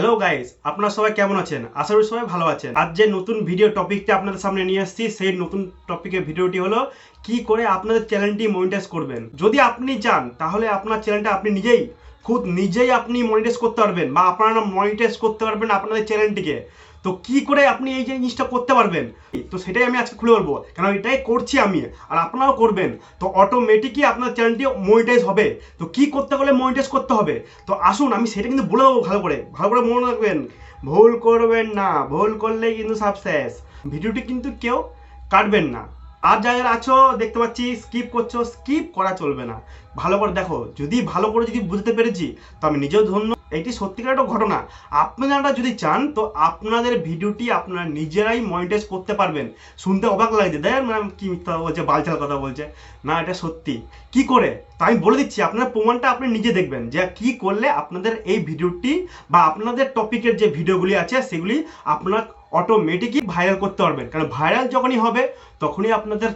Hello guys আপনারা সবাই কেমন আছেন? আশা করি সবাই ভালো আছেন। আজ যে নতুন ভিডিও টপিকটা আপনাদের সামনে নিয়ে আসছি, সেই নতুন টপিকের ভিডিওটি হলো, কি করে আপনাদের চ্যানেলটি মনিটাইজ করবেন? যদি আপনি চান, তাহলে আপনার চ্যানেলটা আপনি নিজেই খুদ নিজেই আপনি মনিটাইজ করতে পারবেন বা আপনারা মনিটাইজ করতে পারবেন আপনাদের চ্যানেলটিকে তো কি করে আপনি এই জিনিসটা করতে পারবেন? তো সেটাই আমি আজকে খুলে বলব। কারণ এটাই করছি আমি, আর আপনারাও করবেন। তো অটোমেটিকই আপনার চ্যানেলটি মনিটাইজ হবে। তো কি করতে গেলে মনিটাইজ করতে হবে? তো আসুন, আমি সেটা কিন্তু বলে দেবো ভালো করে। ভালো করে মনে রাখবেন, ভুল করবেন না। ভুল করলেই কিন্তু সব শেষ ভিডিওটি কিন্তু কেউ কাটবেন না। আর যারা আছো, দেখতে পাচ্ছি স্কিপ করছ স্কিপ করা চলবে না। ভালো করে দেখো, যদি ভালো করে যদি বুঝতে পেরেছি, তো আমি নিজেও ধন্য। এটি সত্যিকার একটা ঘটনা। আপনারা যদি চান, তো আপনাদের ভিডিওটি আপনারা নিজেরাই মনিটাইজ করতে পারবেন। শুনতে অবাক লাগছে। দেখ ম্যাম কি মিথ্যা বলছে বালচাল কথা বলছে। না, এটা সত্যি। কি করে? তা আমি বলে দিচ্ছি, আপনার প্রমাণটা আপনি নিজে দেখবেন যে কি করলে আপনাদের এই ভিডিওটি বা আপনাদের টপিকের যে ভিডিওগুলি আছে, সেগুলি আপনার অটোমেটিকই ভাইরাল করতে পারবেন। কারণ ভাইরাল যখনই হবে, তখনই আপনাদের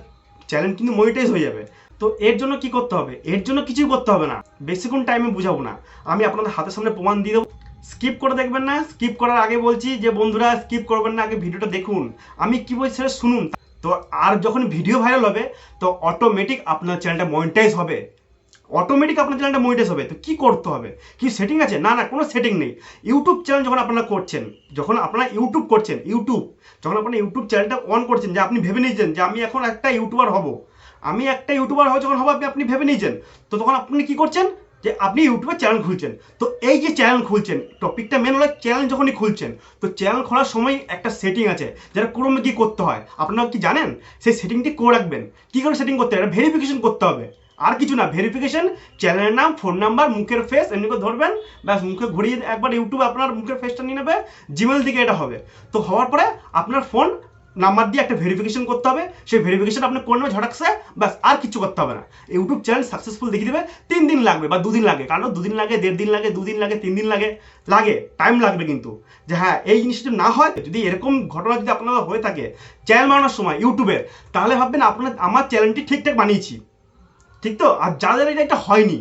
চ্যানেল কিন্তু মনিটাইজ হয়ে যাবে। তো এর জন্য কি করতে হবে? এর জন্য কিছুই করতে হবে না। বেশিক্ষণ টাইমে বুঝাবো না। আমি আপনাদের হাতের সামনে প্রমাণ দিয়ে দেবো। স্কিপ করে দেখবেন না। স্কিপ করার আগে বলছি যে, বন্ধুরা স্কিপ করবেন না। আগে ভিডিওটা দেখুন। আমি কি বলছি সেটা শুনুন। তো আর যখন ভিডিও ভাইরাল হবে, তো অটোমেটিক আপনার চ্যানেলটা মনিটাইজ হবে। অটোমেটিক আপনার চ্যানেলটা মনিটাইজ হবে। তো কি করতে হবে? কি সেটিং আছে? না না, কোনো সেটিং নেই। ইউটিউব চ্যানেল যখন আপনারা করছেন, যখন আপনারা ইউটিউব করছেন ইউটিউব যখন আপনারা ইউটিউব চ্যানেলটা অন করছেন, যে আপনি ভেবে নিয়েছেন যে আমি এখন একটা ইউটিউবার হব। আমি একটা ইউটিউবার হব যখন হব, আপনি আপনি ভেবে নিয়েছেন। তো তখন আপনি কি করছেন? যে আপনি ইউটিউবে চ্যানেল খুলছেন। তো এই যে চ্যানেল খুলছেন টপিকটা মেন হলো চ্যানেল যখনই খুলছেন, তো চ্যানেল খোলার সময় একটা সেটিং আছে, যেটা ক্রমে কী করতে হয়। আপনারা কি জানেন? সেই সেটিংটি করে রাখবেন। কী করে সেটিং করতে হবে? ভেরিফিকেশন করতে হবে। আর কিছু না ভেরিফিকেশন চ্যানেলের নাম ফোন নাম্বার মুখের ফেস এমনি ধরবেন, ব্যাস মুখে ঘুরিয়ে একবার ইউটিউব আপনার মুখের ফেসটা নিয়ে নেবে জিমেল দিকে এটা হবে। তো হওয়ার পরে আপনার ফোন নাম্বার দিয়ে একটা ভেরিফিকেশন করতে হবে, সেই ভেরিফিকেশন আপনি করে নেবে ঝটাকসে ব্যাস আর কিছু করতে হবে না। ইউটিউব চ্যানেল সাকসেসফুল দেখিয়ে দেবে, তিন দিন লাগবে বা দুদিন লাগে, কারণ দুদিন লাগে, দেড় দিন লাগে, দুদিন লাগে, তিন দিন লাগে লাগে টাইম লাগবে কিন্তু। যে হ্যাঁ এই জিনিসটা না হয়, যদি এরকম ঘটনা যদি আপনার হয়ে থাকে চ্যানেল বানানোর সময় ইউটিউবের তাহলে ভাববেন আপনার, আমার চ্যানেলটি ঠিকঠাক বানিয়েছি। ঠিক তো? আর যাদের এটা একটা হয়নি,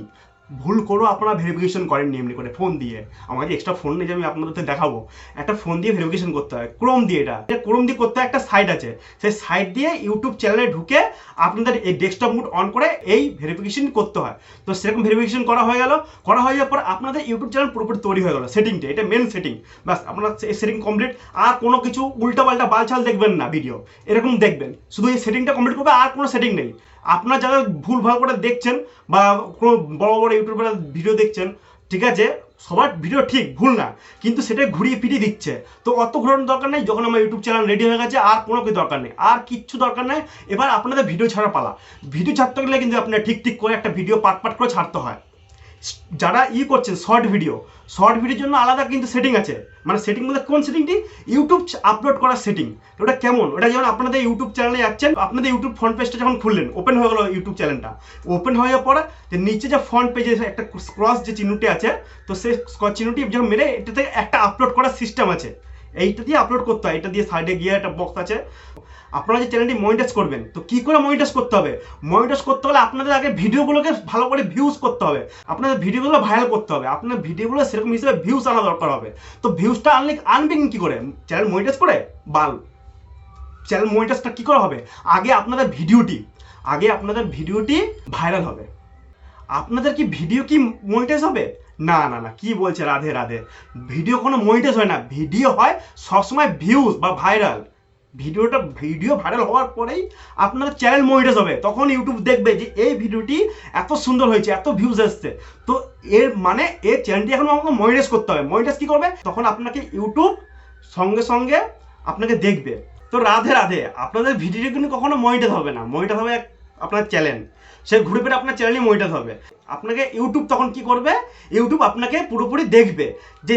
ভুল করেও আপনারা ভেরিফিকেশন করেননি এমনি করে ফোন দিয়ে। আমার এক্সট্রা ফোন নিয়ে আমি আপনাদের দেখাবো, একটা ফোন দিয়ে ভেরিফিকেশন করতে হয় ক্রোম দিয়ে এটা। এটা ক্রোম দিয়ে করতে হয় একটা সাইট আছে। সেই সাইট দিয়ে ইউটিউব চ্যানেলে ঢুকে আপনাদের এই ডেস্কটপ মুড অন করে এই ভেরিফিকেশন করতে হয়। তো সেরকম ভেরিফিকেশন করা হয়ে গেল। করা হয়ে যাওয়ার পর আপনাদের ইউটিউব চ্যানেল পুরোপুরি তৈরি হয়ে গেল। সেটিংটা এটা মেন সেটিং ব্যাস, আপনার এই সেটিং কমপ্লিট আর কোনো কিছু উল্টাপাল্টা বালছাল দেখবেন না ভিডিও এরকম দেখবেন। শুধু এই সেটিংটা কমপ্লিট করবে, আর কোনো সেটিং নেই। আপনার যারা ভুল ভালো করে দেখছেন বা কোনো বড় বড় ইউটিউবের ভিডিও দেখছেন, ঠিক আছে? সবার ভিডিও ঠিক, ভুল না। কিন্তু সেটা ঘুরিয়ে ফিরিয়ে দিচ্ছে। তো অত ঘোরানোর দরকার নেই, যখন আমার ইউটিউব চ্যানেল রেডি হয়ে গেছে, আর কোনো কিছু দরকার নেই। আর কিচ্ছু দরকার নেই, এবার আপনাদের ভিডিও ছাড়া পালা। ভিডিও ছাড়তে গেলে কিন্তু আপনার ঠিক ঠিক করে একটা ভিডিও পাট পাট করে ছাড়তে হয়। যারা ই করছেন শর্ট ভিডিও শর্ট ভিডিওর জন্য আলাদা কিন্তু সেটিং আছে। মানে সেটিং বলতে কোন সেটিংটি ইউটিউব আপলোড করার সেটিং ওটা কেমন? ওটা যেমন আপনাদের ইউটিউব চ্যানেলে যাচ্ছেন, আপনাদের ইউটিউব ফ্রন্ট পেজটা যখন খুললেন ওপেন হয়ে গেল ইউটিউব চ্যানেলটা ওপেন হয়ে যাওয়ার পরে, যে নিচে যে ফ্রন্ট পেজে একটা ক্রস যে চিহ্নটি আছে, তো সেই চিহ্নটি যখন মেরে, এটাতে একটা আপলোড করার সিস্টেম আছে। এইটা দিয়ে আপলোড করতে হয়। এটা দিয়ে সাইডে গিয়ে একটা বক্স আছে। আপনারা যে চ্যানেলটি মনিটাইজ করবেন, তো কি করে মনিটাইজ করতে হবে? মনিটাইজ করতে হলে আপনাদের আগে ভিডিওগুলোকে ভালো করে ভিউজ করতে হবে। আপনাদের ভিডিওগুলো ভাইরাল করতে হবে। আপনার ভিডিওগুলো সেরকম হিসেবে ভিউজ আনা দরকার হবে। তো ভিউজটা আনলে আনবেন কি করে? চ্যানেল মনিটাইজ করে? বাল। চ্যানেল মনিটাইজটা কি করে হবে? আগে আপনাদের ভিডিওটি, আগে আপনাদের ভিডিওটি ভাইরাল হবে। আপনাদের কি ভিডিও কি মনিটাইজ হবে? না না না, কি বলছে রাধে রাধে? ভিডিও কোনো মনিটাইজ হয় না। ভিডিও হয় সবসময় ভিউজ বা ভাইরাল ভিডিওটা, ভিডিও ভাইরাল হওয়ার পরেই আপনার চ্যানেল মনিটাইজ হবে। তখন ইউটিউব দেখবে যে এই ভিডিওটি এত সুন্দর হয়েছে, এত ভিউজ এসছে। তো এর মানে এর চ্যানেলটি এখন আমাকে মনিটাইজ করতে হবে। মনিটাইজ কি করবে? তখন আপনাকে ইউটিউব সঙ্গে সঙ্গে আপনাকে দেখবে। তো রাধে রাধে, আপনাদের ভিডিও কিন্তু কখনো মনিটাইজ হবে না। মনিটাইজ হবে আপনার চ্যানেল সে ঘুরে ফিরে আপনার চ্যানেলই মনিটাইজ হবে। আপনাকে ইউটিউব তখন কি করবে? ইউটিউব আপনাকে পুরোপুরি দেখবে যে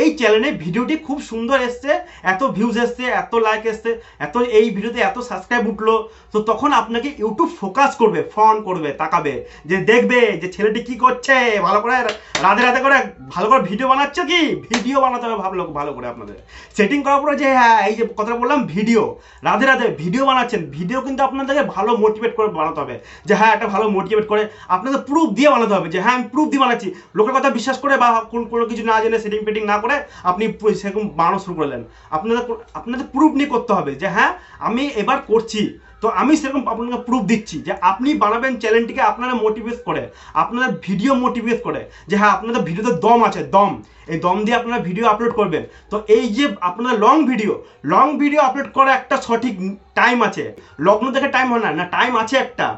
এই চ্যানেলে ভিডিওটি খুব সুন্দর এসছে, এত ভিউজ এসছে, এত লাইক এসছে, এত এই ভিডিওতে এত সাবস্ক্রাইব উঠল। তো তখন আপনাকে ইউটিউব ফোকাস করবে ফোন করবে, তাকাবে, যে দেখবে যে ছেলেটি কি করছে, ভালো করে রাধে রাধে করে ভালো করে ভিডিও বানাচ্ছ কি? ভিডিও বানাতে হবে ভাবলো ভালো করে আপনাদের। সেটিং করার পরে যে হ্যাঁ এই যে কথাটা বললাম ভিডিও রাধে রাধে ভিডিও বানাচ্ছেন ভিডিও কিন্তু আপনাদেরকে ভালো মোটিভেট করে বানাতে হবে। যে হ্যাঁ একটা ভালো মোটিভেট করে। আপনাদের প্রুফ দিয়ে বানাতে হবে যে হ্যাঁ আমি প্রুফ দিয়ে বানাচ্ছি। লোকের কথা বিশ্বাস করে বা কোন কিছু না জেনে সেটিং ফেটিং না করে আপনি সেরকম বানানো শুরু করলেন আপনাদের আপনাদের প্রুফ নিয়ে করতে হবে যে হ্যাঁ আমি এবার করছি। তো আমি সেরকম আপনাকে প্রুফ দিচ্ছি যে, আপনি বানাবেন চ্যানেলটিকে আপনারা মোটিভেট করে আপনাদের ভিডিও মোটিভেট করে যে হ্যাঁ আপনাদের ভিডিওতে দম আছে, দম। এই দম দিয়ে আপনারা ভিডিও আপলোড করবেন। তো এই যে আপনাদের long video long video upload করার একটা সঠিক টাইম আছে। লগ্ন দেখে টাইম হয় না না টাইম আছে একটা।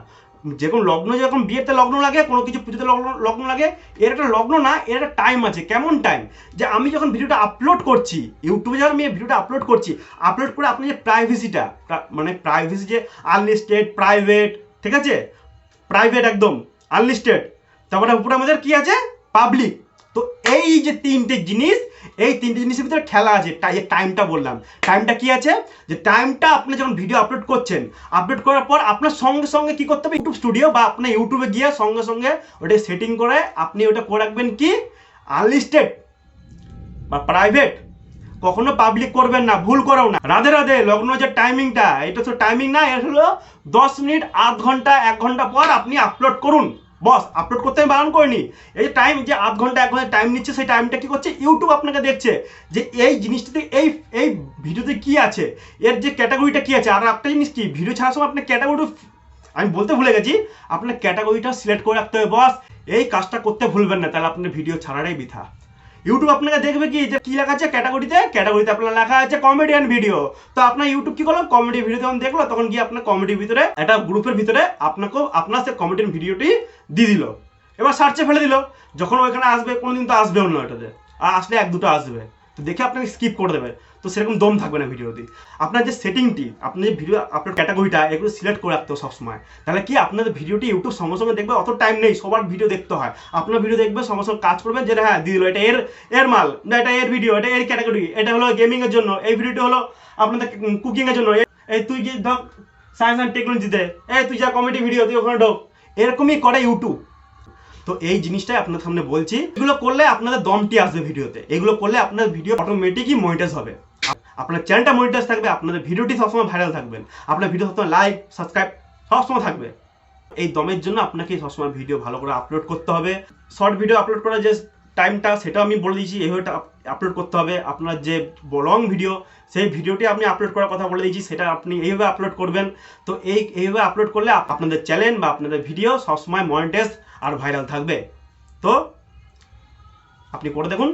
যেরকম লগ্ন, যেরকম বিয়েতে লগ্ন লাগে, কোনো কিছু পুজোতে লগ্ন লগ্ন লাগে, এর একটা লগ্ন না, এর একটা টাইম আছে। কেমন টাইম যে আমি যখন ভিডিওটা আপলোড করছি ইউটিউবে যখন আমি ভিডিওটা আপলোড করছি আপলোড করে আপনি যে প্রাইভেসিটা মানে প্রাইভেসি যে আনলিস্টেড প্রাইভেট ঠিক আছে? প্রাইভেট একদম আনলিস্টেড তারপরে উপরে আমাদের কি আছে? পাবলিক তো এই যে তিনটে জিনিস, এই তিনটে জিনিসের ভিতরে খেলা আছে। টাইমটা বললাম। টাইমটা কি আছে? যে টাইমটা আপনি যখন ভিডিও আপলোড করছেন আপলোড করার পর আপনার সঙ্গে সঙ্গে কি করতে হবে? ইউটিউব স্টুডিও বা আপনার ইউটিউবে গিয়ে সঙ্গে সঙ্গে ওটা সেটিং করে আপনি ওটা করে রাখবেন কি? আনলিস্টেড বা প্রাইভেট কখনো পাবলিক করবেন না, ভুল করাও না। রাধে রাধে, লগ্ন যে টাইমিংটা এটা তো টাইমিং না, এটা হলো দশ মিনিট, আধ ঘণ্টা, এক ঘণ্টা পর আপনি আপলোড করুন। বস আপলোড করতে আমি বারণ করিনি। এই টাইম যে আধ ঘণ্টা, এক ঘণ্টা টাইম নিচ্ছে, সেই টাইমটা কি করছে? ইউটিউব আপনাকে দেখছে যে এই জিনিসটাতে, এই এই ভিডিওতে কি আছে? এর যে ক্যাটাগরিটা কি আছে? আর একটা জিনিস কি? ভিডিও ছাড়ার সময় আপনার ক্যাটাগরি আমি বলতে ভুলে গেছি। আপনার ক্যাটাগরিটা সিলেক্ট করে রাখতে হবে, বস। এই কাজটা করতে ভুলবেন না, তাহলে আপনার ভিডিও ছাড়াটাই বৃথা। ইউটিউব আপনাকে দেখবে কি? যে কি লেখা আছে ক্যাটাগরিতে? ক্যাটাগরিতে আপনার লেখা আছে কমেডিয়ান ভিডিও তো আপনার ইউটিউব কি করল কমেডি ভিডিও যখন দেখল, তখন গিয়ে আপনার কমেডির ভিতরে, একটা গ্রুপের ভিতরে আপনাকে, আপনার সে কমেডিয়ান ভিডিওটি দিয়ে দিল। এবার সার্চে ফেলে দিল। যখন ওইখানে আসবে, কোনোদিন তো আসবেও না ওটাতে আর আসলে এক দুটো আসবে। তো দেখে আপনাকে স্কিপ করে দেবে। তো সেরকম দম থাকবে না ভিডিওতে আপনার যে সেটিংটি আপনি যে ভিডিও আপনার ক্যাটাগরিটা এগুলো সিলেক্ট করে রাখতে হবে সবসময়। তাহলে কি আপনাদের ভিডিওটি ইউটিউব সঙ্গে সঙ্গে দেখবে? অত টাইম নেই, সবার ভিডিও দেখতে হয়। আপনার ভিডিও দেখবে সঙ্গে সঙ্গে কাজ করবে যেটা হ্যাঁ দিল, এটা এর এর মাল, না, এটা এর ভিডিও এটা এর ক্যাটাগরি এটা হলো গেমিংয়ের জন্য, এই ভিডিওটি হলো আপনাদের কুকিংয়ের জন্য। এই তুই কি, ধর সায়েন্স অ্যান্ড টেকনোলজিতে এই তুই যা কমেডি ভিডিও তুই ওখানে ঢোক। এরকমই করে ইউটিউব তো এই জিনিসটাই আপনার সামনে বলছি, এগুলো করলে আপনাদের দমটি আসবে ভিডিওতে এগুলো করলে আপনার ভিডিও অটোমেটিকই মনিটাইজ হবে। আপনার চ্যানেলটা মনিটাইজ থাকবে, আপনাদের ভিডিওটি সবসময় ভাইরাল থাকবেন আপনার ভিডিও সবসময় লাইক সাবস্ক্রাইব সবসময় থাকবে। এই দমের জন্য আপনাকে সবসময় ভিডিও ভালো করে আপলোড করতে হবে। শর্ট ভিডিও আপলোড করার যে টাইমটা সেটাও আমি বলে দিয়েছি এইভাবে আপলোড করতে হবে। আপনার যে লং ভিডিও সেই ভিডিওটি আপনি আপলোড করার কথা বলে দিয়েছি, সেটা আপনি এইভাবে আপলোড করবেন। তো এই, এইভাবে আপলোড করলে আপনাদের চ্যানেল বা আপনাদের ভিডিও সবসময় মনিটাইজ আর ভাইরাল থাকবে। তো, আপনি করে দেখুন।